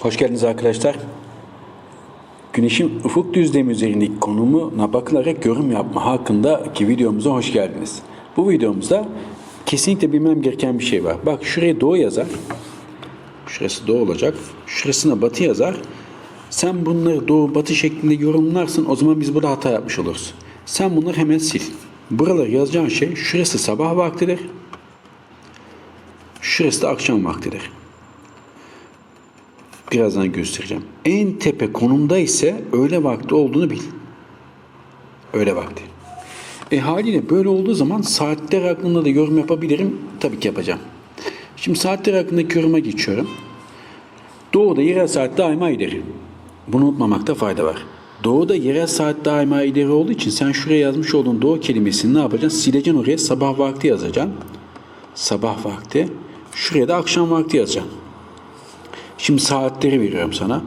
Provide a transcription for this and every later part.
Hoş geldiniz arkadaşlar. Güneşin ufuk düzlemi üzerindeki konumuna bakılarak yorum yapma hakkındaki videomuza hoş geldiniz. Bu videomuzda kesinlikle bilmem gereken bir şey var. Bak şuraya doğu yazar. Şurası doğu olacak. Şurasına batı yazar. Sen bunları doğu batı şeklinde yorumlarsın. O zaman biz burada hata yapmış oluruz. Sen bunları hemen sil. Buraları yazacağın şey şurası sabah vaktidir. Şurası da akşam vaktidir. Birazdan göstereceğim. En tepe konumda ise öğle vakti olduğunu bil. Öğle vakti. E haliyle böyle olduğu zaman saatler hakkında da yorum yapabilirim. Tabii ki yapacağım. Şimdi saatler hakkındaki yoruma geçiyorum. Doğuda yerel saat daima ileri. Bunu unutmamakta fayda var. Doğuda yerel saat daima ileri olduğu için sen şuraya yazmış olduğun doğu kelimesini ne yapacaksın? Sileceksin oraya sabah vakti yazacaksın. Sabah vakti. Şuraya da akşam vakti yazacaksın. Şimdi saatleri veriyorum sana.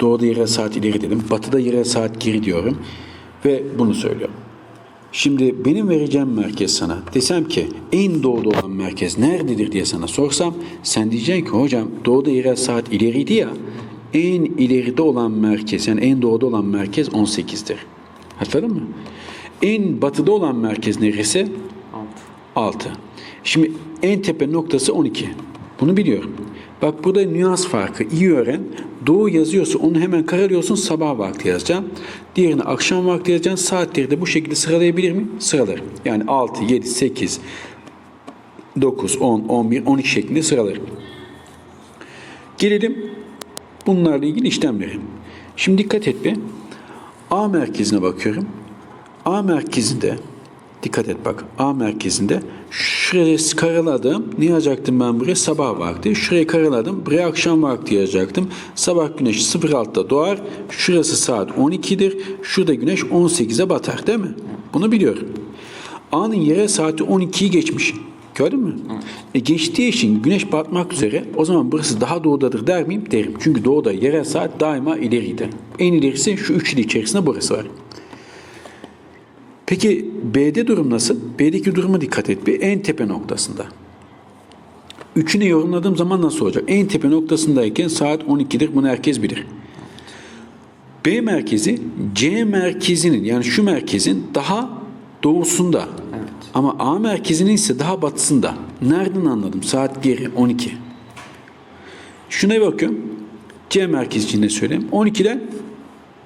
Doğuda yerel saat ileri dedim. Batıda yerel saat geri diyorum. Ve bunu söylüyorum. Şimdi benim vereceğim merkez sana desem ki en doğuda olan merkez nerededir diye sana sorsam sen diyeceksin ki hocam doğuda yerel saat ileriydi ya en ileride olan merkez yani en doğuda olan merkez 18'dir. Hatırladın mı? En batıda olan merkez neresi? 6. Şimdi en tepe noktası 12. Bunu biliyorum. Bak burada nüans farkı iyi öğren. Doğu yazıyorsa onu hemen karalıyorsun sabah vakti yazacaksın. Diğerini akşam vakti yazacaksın. Saatleri de bu şekilde sıralayabilir miyim? Sıralarım. Yani 6, 7, 8, 9, 10, 11, 12 şeklinde sıralarım. Gelelim bunlarla ilgili işlemlere. Şimdi dikkat et bir. A merkezine bakıyorum. A merkezinde dikkat et bak A merkezinde şuraya karaladım. Ne yazacaktım ben buraya? Sabah vakti. Şuraya karaladım. Buraya akşam vakti yazacaktım. Sabah güneş 06'da doğar. Şurası saat 12'dir. Şurada güneş 18'e batar değil mi? Bunu biliyorum. A'nın yere saati 12'yi geçmiş. Gördün mü? E geçtiği için güneş batmak üzere o zaman burası daha doğudadır der miyim? Derim. Çünkü doğuda yerel saat daima ileriydi. En ilerisi şu üçlü içerisinde burası var. Peki B'de durum nasıl? B'deki duruma dikkat et bir. En tepe noktasında. Üçünü yorumladığım zaman nasıl olacak? En tepe noktasındayken saat 12'dir. Bunu herkes bilir. B merkezi C merkezinin yani şu merkezin daha doğusunda. Ama A merkezinin ise daha batısında. Nereden anladım? Saat geri 12. Şuna bakıyorum. C merkezi için de söyleyeyim. 12'den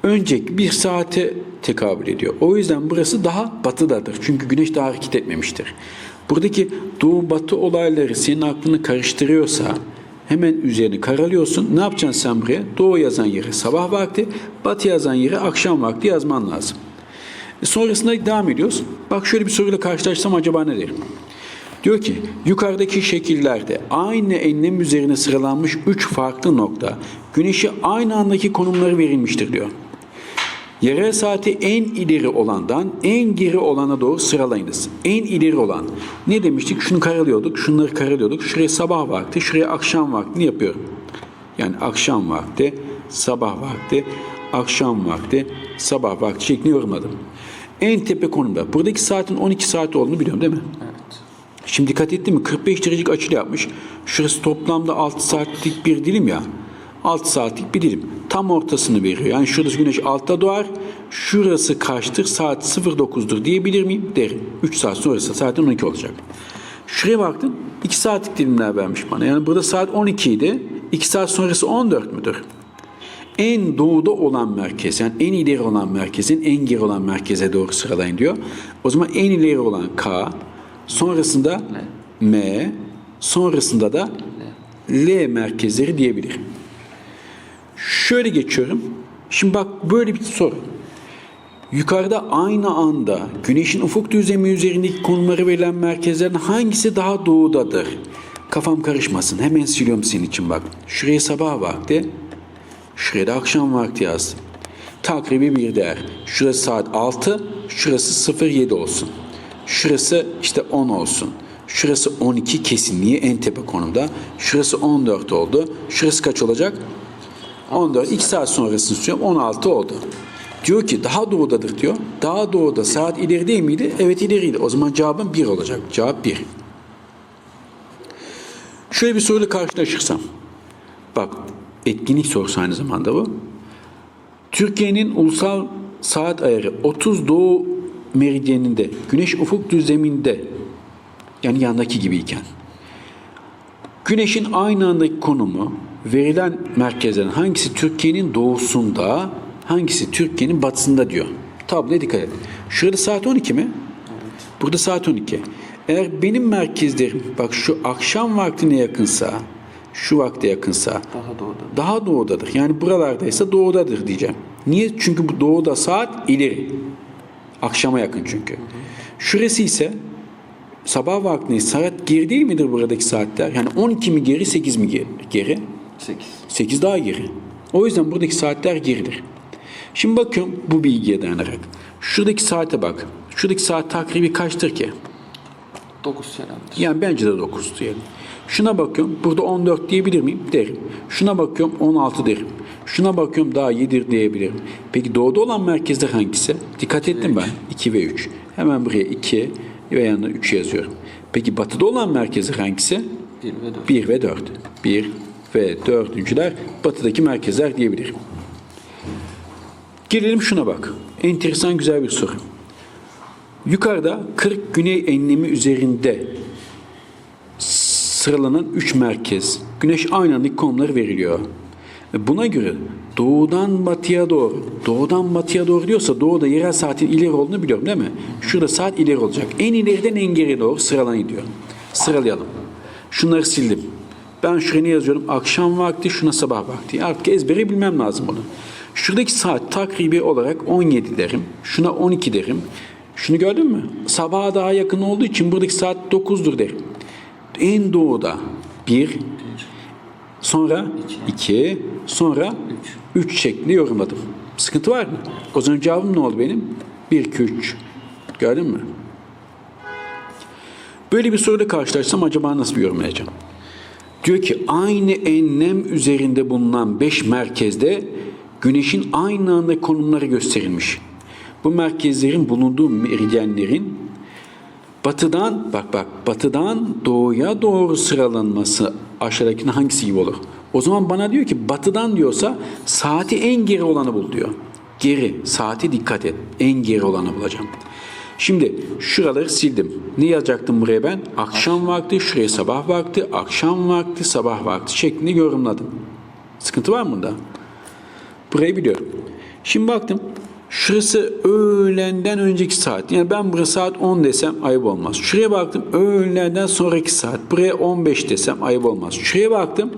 önceki bir saate tekabül ediyor. O yüzden burası daha batıdadır. Çünkü güneş daha hareket etmemiştir. Buradaki doğu batı olayları senin aklını karıştırıyorsa hemen üzerini karalıyorsun. Ne yapacaksın sen buraya? Doğu yazan yeri sabah vakti, batı yazan yeri akşam vakti yazman lazım. E sonrasında devam ediyoruz. Bak şöyle bir soruyla karşılaşsam acaba ne derim? Diyor ki yukarıdaki şekillerde aynı enlem üzerine sıralanmış üç farklı nokta güneşi aynı andaki konumları verilmiştir diyor. Yerel saati en ileri olandan en geri olana doğru sıralayınız. En ileri olan. Ne demiştik? Şunu karalıyorduk, şunları karalıyorduk. Şuraya sabah vakti, şuraya akşam vakti yapıyorum. Yani akşam vakti, sabah vakti, akşam vakti, sabah vakti şeklinde yorumladım. En tepe konumda. Buradaki saatin 12 saat olduğunu biliyorum değil mi? Şimdi dikkat ettin mi? 45 derecelik açıyla yapmış. Şurası toplamda 6 saatlik bir dilim ya. 6 saatlik bir dilim. Tam ortasını veriyor. Yani şurası güneş 6'da doğar. Şurası kaçtır? Saat 09'dur diyebilir miyim? Derim. 3 saat sonrası saatin 12 olacak. Şuraya baktım. 2 saatlik dilimler vermiş bana. Yani burada saat 12 idi. 2 saat sonrası 14 müdür? En doğuda olan merkez, yani en ileri olan merkezin en geri olan merkeze doğru sıralayın diyor. O zaman en ileri olan K, sonrasında M, sonrasında da L merkezleri diyebilirim. Şöyle geçiyorum. Şimdi bak böyle bir soru. Yukarıda aynı anda güneşin ufuk düzlemi üzerindeki konumları verilen merkezlerin hangisi daha doğudadır? Kafam karışmasın. Hemen siliyorum senin için bak. Şuraya sabah vakti, şuraya da akşam vakti yazdım. Takribi bir değer. Şurası saat 6, şurası 07 olsun. Şurası işte 10 olsun. Şurası 12 kesinliği en tepe konumda. Şurası 14 oldu. Şurası kaç olacak? 14. 2 saat sonrasını istiyorum. 16 oldu. Diyor ki daha doğudadır diyor. Daha doğuda saat ileri değil miydi? Evet ileriydi. O zaman cevabım 1 olacak. Cevap 1. Şöyle bir soruyla karşılaşırsam. Bak etkinlik sorusu aynı zamanda bu. Türkiye'nin ulusal saat ayarı 30 doğu meridyeninde, güneş ufuk düzleminde yani yandaki gibiyken Güneşin aynı andaki konumu verilen merkezlerin hangisi Türkiye'nin doğusunda, hangisi Türkiye'nin batısında diyor. Tabloya dikkat et. Şurada saat 12 mi? Burada saat 12. Eğer benim merkezlerim bak şu akşam vaktine yakınsa, şu vakte yakınsa Daha doğuda. daha doğudadır. Yani buralardaysa doğudadır diyeceğim. Niye? Çünkü bu doğuda saat ileri. Akşama yakın çünkü. Şurası ise sabah vaktinde saat geri değil midir buradaki saatler? Yani 12 mi geri 8 mi ge- geri? 8. 8 daha geri. O yüzden buradaki saatler geridir. Şimdi bakıyorum bu bilgiye dayanarak. Şuradaki saate bak. Şuradaki saat takribi kaçtır ki? 9 selamdır. Yani bence de 9 diyelim. Şuna bakıyorum. Burada 14 diyebilir miyim? Derim. Şuna bakıyorum 16 derim. Şuna bakıyorum daha 7 diyebilirim. Peki doğuda olan merkezde hangisi? Dikkat ettim ben. 2 ve 3. Hemen buraya 2 ve yanına 3 yazıyorum. Peki batıda olan merkezde hangisi? 1 ve 4. 1 ve 4. 1 ve 4.'cüler batıdaki merkezler diyebilirim. Gelelim şuna bak. Enteresan güzel bir soru. Yukarıda 40 güney enlemi üzerinde sıralanan 3 merkez. Güneş aynı andaki konumları veriliyor. Ve Buna göre doğudan batıya doğru, doğudan batıya doğru diyorsa doğuda yerel saatin ileri olduğunu biliyorum değil mi? Şurada saat ileri olacak. En ileriden en geriye doğru sıralanıyor diyor. Sıralayalım. Şunları sildim. Ben şuraya ne yazıyorum? Akşam vakti, şuna sabah vakti. Artık ezbere bilmem lazım bunu. Şuradaki saat takribi olarak 17 derim. Şuna 12 derim. Şunu gördün mü? Sabaha daha yakın olduğu için buradaki saat 9'dur derim. En doğuda 1, sonra 2, sonra 3 şeklinde yorumladım. Sıkıntı var mı? O zaman cevabım ne oldu benim? 1, 2, 3. Gördün mü? Böyle bir soruyla karşılaşsam acaba nasıl bir yorumlayacağım? Diyor ki aynı enlem üzerinde bulunan 5 merkezde güneşin aynı anda konumları gösterilmiş. Bu merkezlerin bulunduğu meridyenlerin batıdan bak bak batıdan doğuya doğru sıralanması aşağıdakinin hangisi gibi olur? O zaman bana diyor ki batıdan diyorsa saati en geri olanı bul diyor. Geri, saati dikkat et. En geri olanı bulacağım. Şimdi şuraları sildim. Ne yazacaktım buraya ben? Akşam vakti, şuraya sabah vakti, akşam vakti, sabah vakti şeklinde yorumladım. Sıkıntı var mı bunda? Burayı biliyorum. Şimdi baktım. Şurası öğlenden önceki saat. Yani ben buraya saat 10 desem ayıp olmaz. Şuraya baktım öğlenden sonraki saat. Buraya 15 desem ayıp olmaz. Şuraya baktım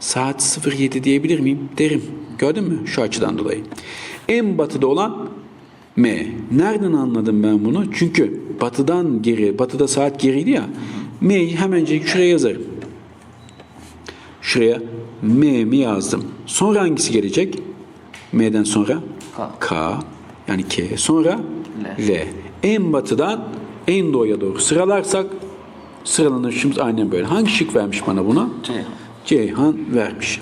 saat 07 diyebilir miyim? Derim. Gördün mü? Şu açıdan dolayı. En batıda olan M. Nereden anladım ben bunu? Çünkü batıdan geri, batıda saat geriydi ya. M'yi hemencik şuraya yazarım. Şuraya M mi yazdım. Sonra hangisi gelecek? M'den sonra K. K yani K. Sonra L. L. En batıdan en doğuya doğru sıralarsak sıralanışımız aynen böyle. Hangi şık vermiş bana buna? Ceyhan. Ceyhan vermiş.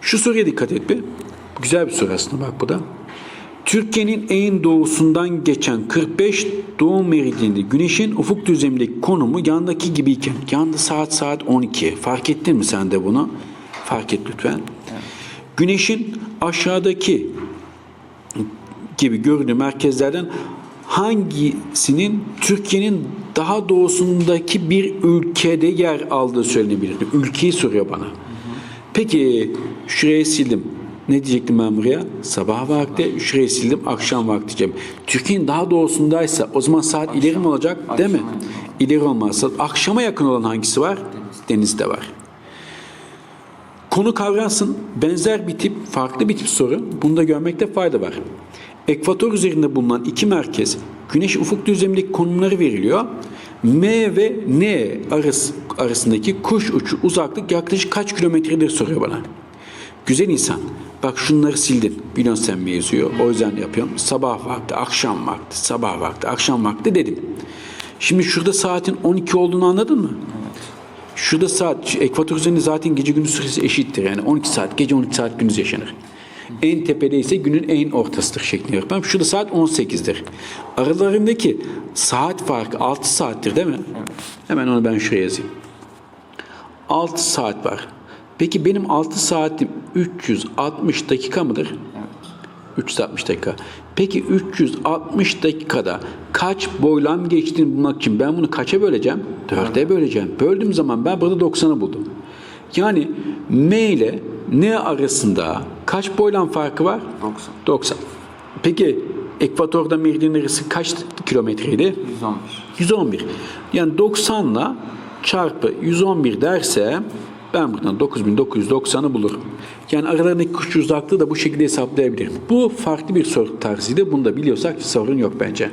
Şu soruya dikkat et bir. Güzel bir soru aslında bak bu da. Türkiye'nin en doğusundan geçen 45 doğu meridyeninde güneşin ufuk düzlemindeki konumu yandaki gibiyken yanda saat saat 12. Fark ettin mi sen de bunu? Fark et lütfen. Güneşin aşağıdaki gibi görünen merkezlerden hangisinin Türkiye'nin daha doğusundaki bir ülkede yer aldığı söylenebilir. Ülkeyi soruyor bana. Peki şuraya sildim. Ne diyecektim ben buraya? Sabah vakti şuraya sildim, akşam vakti diyeceğim. Türkiye'nin daha doğusundaysa o zaman saat ileri mi olacak? Değil mi? İleri olmazsa akşama yakın olan hangisi var? Denizde var. Konu kavransın. Benzer bir tip, farklı bir tip soru. Bunu da görmekte fayda var. Ekvator üzerinde bulunan iki merkez, güneş ufuk düzlemindeki konumları veriliyor. M ve N arası, arasındaki kuş uçu uzaklık yaklaşık kaç kilometredir soruyor bana. Güzel insan. Bak şunları sildin. Biliyorsun sen mevzuyu. O yüzden yapıyorum. Sabah vakti, akşam vakti, sabah vakti, akşam vakti dedim. Şimdi şurada saatin 12 olduğunu anladın mı? Şurada saat, ekvator üzerinde zaten gece gündüz süresi eşittir. Yani 12 saat, gece 12 saat gündüz yaşanır. En tepede ise günün en ortasıdır şeklinde yapıyorum. Şurada saat 18'dir. Aralarındaki saat farkı 6 saattir değil mi? Hemen onu ben şuraya yazayım. 6 saat var. Peki benim 6 saatim 360 dakika mıdır? Evet. 360 dakika. Peki 360 dakikada kaç boylam geçtiğini bulmak için ben bunu kaça böleceğim? 4'e böleceğim. Böldüğüm zaman ben burada 90'ı buldum. Yani M ile N arasında kaç boylam farkı var? 90. 90. Peki ekvatorda meridyen arası kaç kilometreydi? 111. 111. Yani 90 ile çarpı 111 derse ben buradan 9990'ı bulurum. Yani aralarındaki kuş uzaklığı da bu şekilde hesaplayabilirim. Bu farklı bir soru tarzıydı. Bunu da biliyorsak sorun yok bence.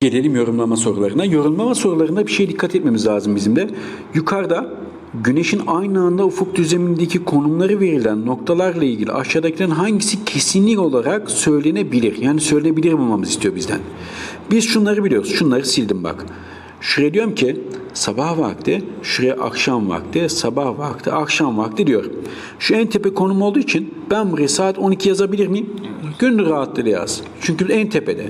Gelelim yorumlama sorularına. Yorumlama sorularında bir şey dikkat etmemiz lazım bizim de. Yukarıda Güneşin aynı anda ufuk düzlemindeki konumları verilen noktalarla ilgili aşağıdakilerin hangisi kesinlik olarak söylenebilir? Yani söylenebilir bulmamızı istiyor bizden. Biz şunları biliyoruz. Şunları sildim bak. Şuraya diyorum ki sabah vakti, şuraya akşam vakti, sabah vakti, akşam vakti diyor. Şu en tepe konum olduğu için ben buraya saat 12 yazabilir miyim? Gönül rahatlığıyla yaz. Çünkü en tepede.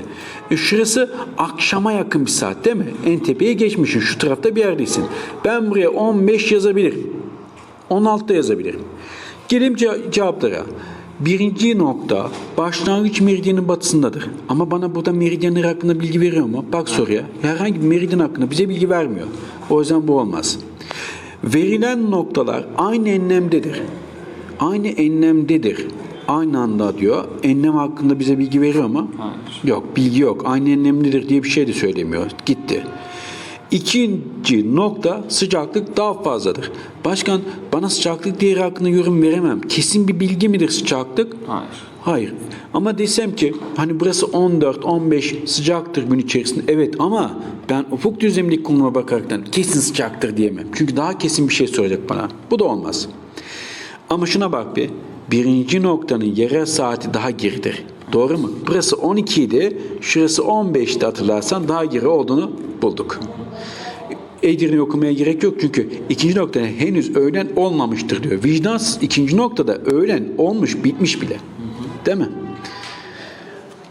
E şurası akşama yakın bir saat değil mi? En tepeye geçmişsin. Şu tarafta bir yerdesin. Ben buraya 15 yazabilirim. 16 da yazabilirim. Gelelim ce- cevaplara. Birinci nokta başlangıç meridyenin batısındadır. Ama bana burada meridyenler hakkında bilgi veriyor mu? Bak soruya. Herhangi bir meridyen hakkında bize bilgi vermiyor. O yüzden bu olmaz. Verilen noktalar aynı enlemdedir. Aynı enlemdedir. Aynı anda diyor. Enlem hakkında bize bilgi veriyor mu? Hayır. Yok bilgi yok. Aynı enlemdedir diye bir şey de söylemiyor. Gitti. İkinci nokta sıcaklık daha fazladır. Başkan bana sıcaklık değeri hakkında yorum veremem. Kesin bir bilgi midir sıcaklık? Hayır. Hayır. Ama desem ki hani burası 14-15 sıcaktır gün içerisinde. Evet ama ben ufuk düzlemindeki konuma bakaraktan kesin sıcaktır diyemem. Çünkü daha kesin bir şey soracak bana. Bu da olmaz. Ama şuna bak bir. Birinci noktanın yerel saati daha geridir. Doğru mu? Burası 12 idi. Şurası 15'ti hatırlarsan daha geri olduğunu bulduk. Edirne okumaya gerek yok çünkü ikinci noktada henüz öğlen olmamıştır diyor. Vicdansız ikinci noktada öğlen olmuş bitmiş bile. Değil mi?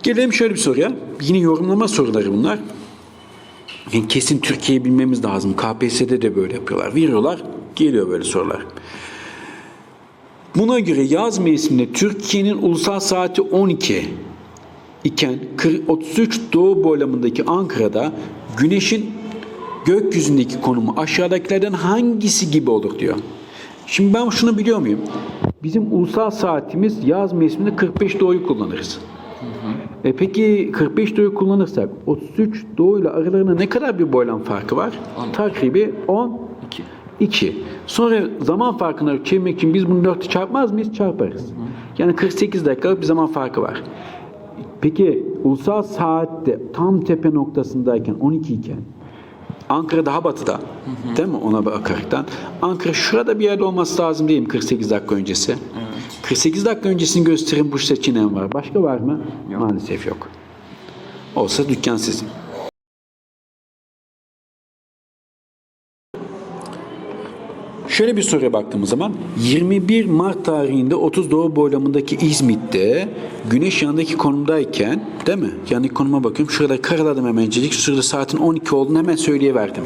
Gelelim şöyle bir soruya. Yine yorumlama soruları bunlar. Yani kesin Türkiye'yi bilmemiz lazım. KPSS'de de böyle yapıyorlar. Veriyorlar, geliyor böyle sorular. Buna göre yaz mevsiminde Türkiye'nin ulusal saati 12 iken 33 doğu boylamındaki Ankara'da güneşin gökyüzündeki konumu aşağıdakilerden hangisi gibi olur diyor. Şimdi ben şunu biliyor muyum? Bizim ulusal saatimiz yaz mevsiminde 45 doğuyu kullanırız. E peki 45 doğu kullanırsak 33 doğu ile aralarında ne kadar bir boylam farkı var? On. Takribi 10 2. 2. Sonra zaman farkını çevirmek için biz bunu 4'e çarpmaz mıyız? Çarparız. Yani 48 dakikalık bir zaman farkı var. Peki ulusal saatte tam tepe noktasındayken 12 iken Ankara daha batıda. Değil mi ona bakaraktan? Ankara şurada bir yerde olması lazım değil mi 48 dakika öncesi? Evet. 48 dakika öncesini gösterin bu seçeneğim var. Başka var mı? Yok. Maalesef yok. Olsa dükkan sizin. Şöyle bir soruya baktığımız zaman 21 Mart tarihinde 30 doğu boylamındaki İzmit'te güneş yanındaki konumdayken değil mi? Yanındaki konuma bakıyorum. Şurada karaladım hemencecik. Şurada saatin 12 olduğunu hemen söyleyiverdim.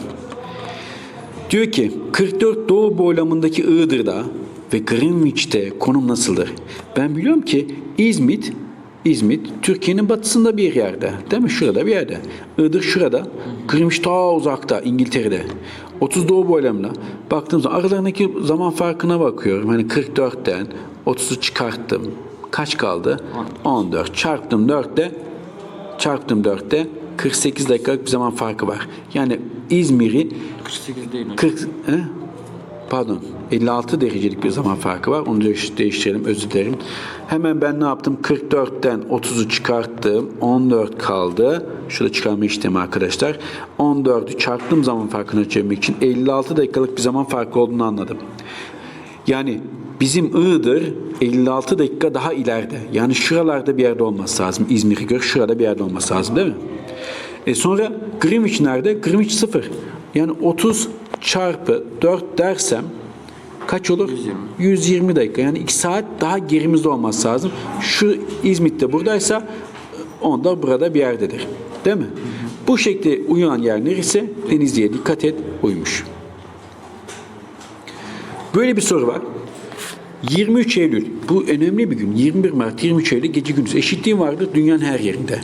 Diyor ki 44 doğu boylamındaki Iğdır'da ve Greenwich'te konum nasıldır? Ben biliyorum ki İzmit İzmit Türkiye'nin batısında bir yerde. Değil mi? Şurada bir yerde. Iğdır şurada. Greenwich ta uzakta İngiltere'de. 30 doğu boylamına baktığım zaman aralarındaki zaman farkına bakıyorum. Hani 44'ten 30'u çıkarttım. Kaç kaldı? 14. Çarptım 4'te çarptım 4'te 48 dakikalık bir zaman farkı var. Yani İzmir'i 48 değil hocam. 40 he? pardon 56 derecelik bir zaman farkı var. Onu değiş- değiştirelim özür dilerim. Hemen ben ne yaptım? 44'ten 30'u çıkarttım. 14 kaldı. Şurada çıkarma işlemi arkadaşlar. 14'ü çarptığım zaman farkını çevirmek için 56 dakikalık bir zaman farkı olduğunu anladım. Yani bizim Iğdır 56 dakika daha ileride. Yani şuralarda bir yerde olması lazım. İzmir'e göre şurada bir yerde olması lazım değil mi? E sonra Greenwich nerede? Greenwich 0. Yani 30 çarpı 4 dersem kaç olur? 120. 120 dakika. Yani 2 saat daha gerimizde olması lazım. Şu İzmit'te buradaysa onda burada bir yerdedir. Değil mi? Bu şekilde uyan yer neresi? Denizli'ye dikkat et. Uymuş. Böyle bir soru var. 23 Eylül, bu önemli bir gün. 21 Mart, 23 Eylül gece gündüz eşitliği vardır dünyanın her yerinde.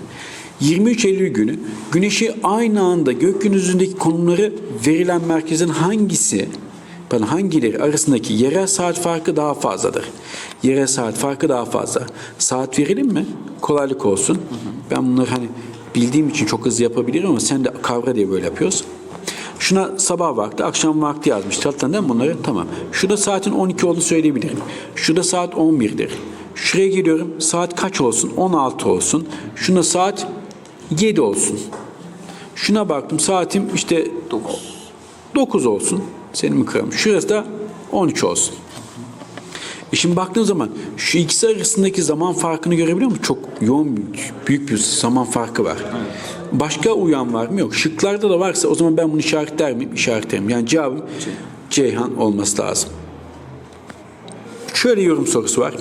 23 Eylül günü güneşi aynı anda gökyüzündeki konumları verilen merkezin hangisi, hangileri arasındaki yerel saat farkı daha fazladır? Yerel saat farkı daha fazla. Saat verelim mi? Kolaylık olsun. Ben bunları hani bildiğim için çok hızlı yapabilirim ama sen de kavra diye böyle yapıyoruz. Şuna sabah vakti, akşam vakti yazmış. Hatırladın değil mi bunları? Tamam. Şurada saatin 12 olduğunu söyleyebilirim. Şurada saat 11'dir. Şuraya geliyorum. Saat kaç olsun? 16 olsun. Şuna saat 7 olsun. Şuna baktım. Saatim işte 9. 9 olsun. Senin mi kıram? Şurası da 13 olsun. E şimdi baktığın zaman şu ikisi arasındaki zaman farkını görebiliyor musun? Çok yoğun, büyük- bir zaman farkı var. Başka uyan var mı? Yok. Şıklarda da varsa o zaman ben bunu işaretler miyim? İşaretlerim. Yani cevabım Ceyhan olması lazım. Şöyle yorum sorusu var.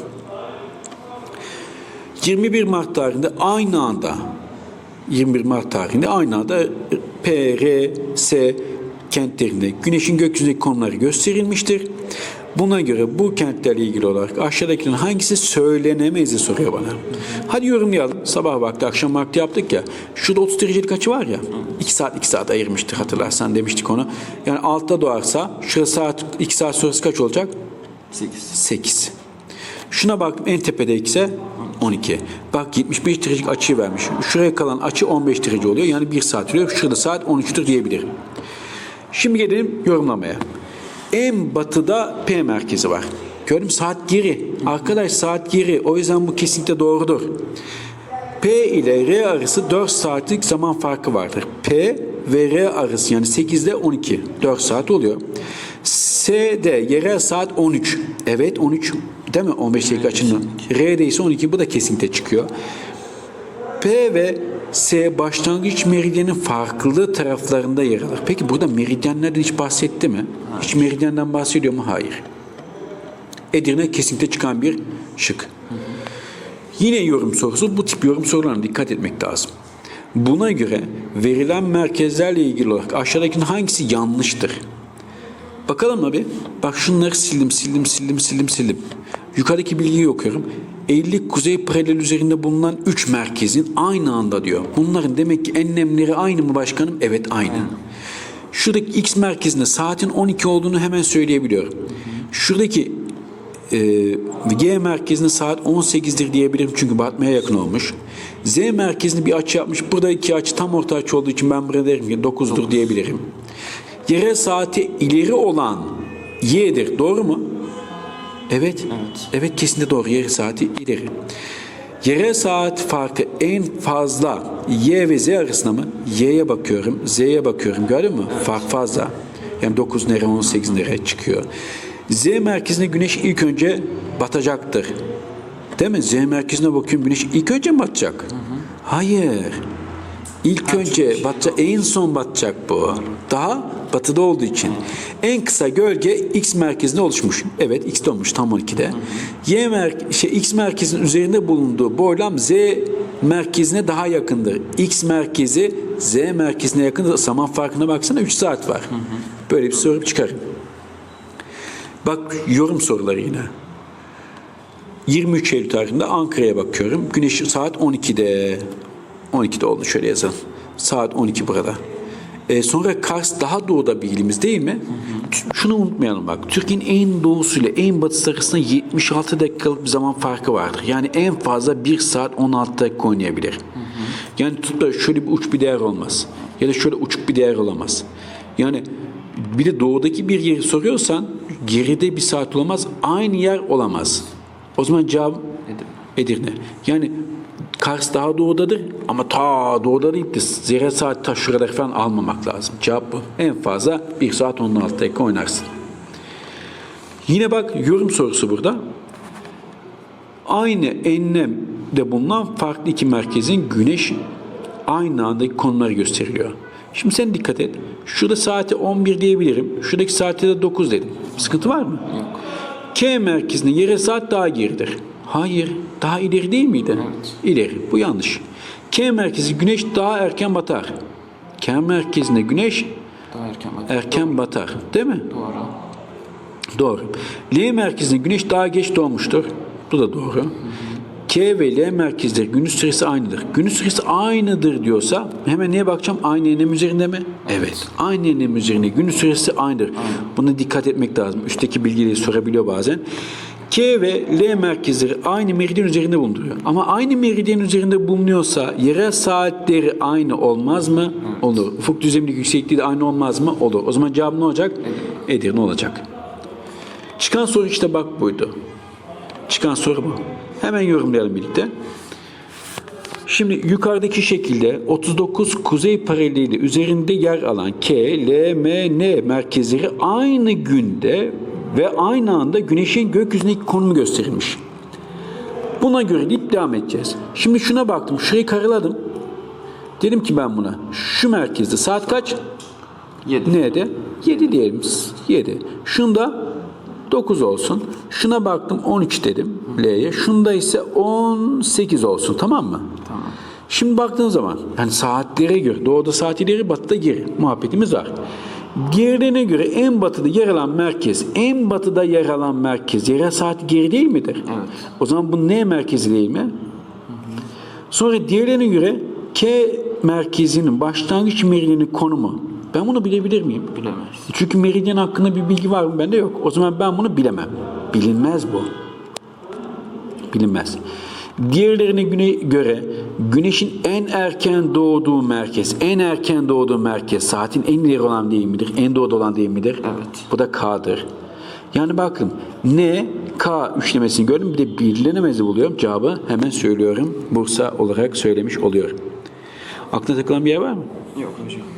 21 Mart tarihinde aynı anda 21 Mart tarihinde aynı anda P, kentlerinde güneşin gökyüzündeki konumları gösterilmiştir. Buna göre bu kentlerle ilgili olarak aşağıdakilerin hangisi söylenemez diye soruyor bana. Hadi yorumlayalım. Sabah vakti, akşam vakti yaptık ya. Şurada 30 derecelik açı var ya. 2 saat 2 saat ayırmıştık hatırlarsan demiştik onu. Yani altta doğarsa şurası saat 2 saat sonrası kaç olacak? 8. 8. Şuna bak en tepede ise 12. Bak 75 derecelik açıyı vermiş. Şuraya kalan açı 15 derece oluyor. Yani 1 saat oluyor. Şurada saat 13'tür diyebilirim. Şimdi gelelim yorumlamaya. En batıda P merkezi var. Gördün mü? Saat geri. Arkadaş saat geri. O yüzden bu kesinlikle doğrudur. P ile R arası 4 saatlik zaman farkı vardır. P ve R arası yani 8 ile 12. 4 saat oluyor. S'de yerel saat 13. Evet 13 değil mi? 15 dakika açının. R'de ise 12 bu da kesinlikle çıkıyor. P ve S başlangıç meridyenin farklı taraflarında yer alır. Peki burada meridyenlerden hiç bahsetti mi? Hiç meridyenden bahsediyor mu? Hayır. Edirne kesinlikle çıkan bir şık. Yine yorum sorusu. Bu tip yorum sorularına dikkat etmek lazım. Buna göre verilen merkezlerle ilgili olarak aşağıdakinin hangisi yanlıştır? Bakalım abi. Bak şunları sildim, sildim, sildim, sildim, sildim. Yukarıdaki bilgiyi okuyorum. 50 kuzey paralel üzerinde bulunan 3 merkezin aynı anda diyor. Bunların demek ki enlemleri aynı mı başkanım? Evet aynı. Şuradaki X merkezinde saatin 12 olduğunu hemen söyleyebiliyorum. Şuradaki e, G merkezinde saat 18'dir diyebilirim çünkü batmaya yakın olmuş. Z merkezinde bir açı yapmış. Burada iki açı tam orta açı olduğu için ben burada derim ki 9'dur diyebilirim. Yerel saati ileri olan Y'dir. Doğru mu? Evet. Evet. Evet kesinlikle doğru. Yerel saati ileri. Yerel saat farkı en fazla Y ve Z arasında mı? Y'ye bakıyorum, Z'ye bakıyorum. Gördün mü? Fark fazla. Yani 9 nereye 18 nereye çıkıyor. Z merkezinde güneş ilk önce batacaktır. Değil mi? Z merkezine bakıyorum güneş ilk önce mi batacak? Hayır. İlk önce batacak, en son batacak bu. Daha batıda olduğu için. En kısa gölge X merkezinde oluşmuş. Evet, X'de olmuş tam 12'de. Y mer şey, X merkezinin üzerinde bulunduğu boylam Z merkezine daha yakındır. X merkezi Z merkezine yakındır. Zaman farkına baksana 3 saat var. Böyle bir soru çıkar. Bak yorum soruları yine. 23 Eylül tarihinde Ankara'ya bakıyorum. Güneş saat 12'de. 12'de oldu şöyle yazalım. Saat 12 burada. Ee, sonra Kars daha doğuda bir ilimiz değil mi? T- Şunu unutmayalım bak. Türkiye'nin en doğusuyla en batısı arasında 76 dakikalık bir zaman farkı vardır. Yani en fazla 1 saat 16 dakika oynayabilir. Yani tutup da şöyle bir uç bir değer olmaz. Ya da şöyle uçuk bir değer olamaz. Yani bir de doğudaki bir yeri soruyorsan geride bir saat olamaz. Aynı yer olamaz. O zaman cevap Edirne. Yani Kars daha doğudadır ama ta doğuda değil de zerre saat ta şuraları falan almamak lazım. Cevap bu. En fazla 1 saat 16 dakika oynarsın. Yine bak yorum sorusu burada. Aynı enlemde bulunan farklı iki merkezin güneş aynı andaki konumları gösteriyor. Şimdi sen dikkat et. Şurada saati 11 diyebilirim. Şuradaki saate de 9 dedim. Sıkıntı var mı? Yok. K merkezinde yere saat daha geridir. Hayır. Daha ileri değil miydi? Evet. İleri. Bu yanlış. K merkezi güneş daha erken batar. K merkezinde güneş Daha erken bak. erken batar. Değil mi? Doğru. Doğru. L merkezinde güneş daha geç doğmuştur. Bu da doğru. K ve L merkezleri gündüz süresi aynıdır. Gündüz süresi aynıdır diyorsa hemen neye bakacağım? Aynı enlem üzerinde mi? Evet. Aynı enlem üzerinde gündüz süresi aynıdır. Buna dikkat etmek lazım. Üstteki bilgileri sorabiliyor bazen. K ve L merkezleri aynı meridyen üzerinde bulunuyor. Ama aynı meridyen üzerinde bulunuyorsa yerel saatleri aynı olmaz mı? Olur. Ufuk düzlemindeki yüksekliği de aynı olmaz mı? Olur. O zaman cevap ne olacak? Edirne olacak. Çıkan soru işte bak buydu. Çıkan soru bu. Hemen yorumlayalım birlikte. Şimdi yukarıdaki şekilde 39 kuzey paraleli üzerinde yer alan K, L, M, N merkezleri aynı günde ve aynı anda güneşin gökyüzündeki konumu gösterilmiş. Buna göre deyip devam edeceğiz. Şimdi şuna baktım. Şurayı karaladım. Dedim ki ben buna şu merkezde saat kaç? 7. N'de 7 diyelim. 7. Şunda 9 olsun. Şuna baktım 13 dedim L'ye. Şunda ise 18 olsun tamam mı? Tamam. Şimdi baktığın zaman yani saatlere göre doğuda saat ileri batıda geri muhabbetimiz var. Gerilerine göre en batıda yer alan merkez, en batıda yer alan merkez yerel saat geri değil midir? Evet. O zaman bu ne merkezi değil mi? Sonra diğerlerine göre K merkezinin başlangıç meridyenin konumu. Ben bunu bilebilir miyim? Bilemez. Çünkü meridyen hakkında bir bilgi var mı? Bende yok. O zaman ben bunu bilemem. Bilinmez bu. Bilinmez. Diğerlerine göre güneşin en erken doğduğu merkez, en erken doğduğu merkez saatin en ileri olan değil midir? En doğuda olan değil midir? Evet. Bu da K'dır. Yani bakın ne K üçlemesini gördüm bir de birlenemezi buluyorum. Cevabı hemen söylüyorum. Bursa olarak söylemiş oluyorum. Aklına takılan bir yer var mı? Yok hocam.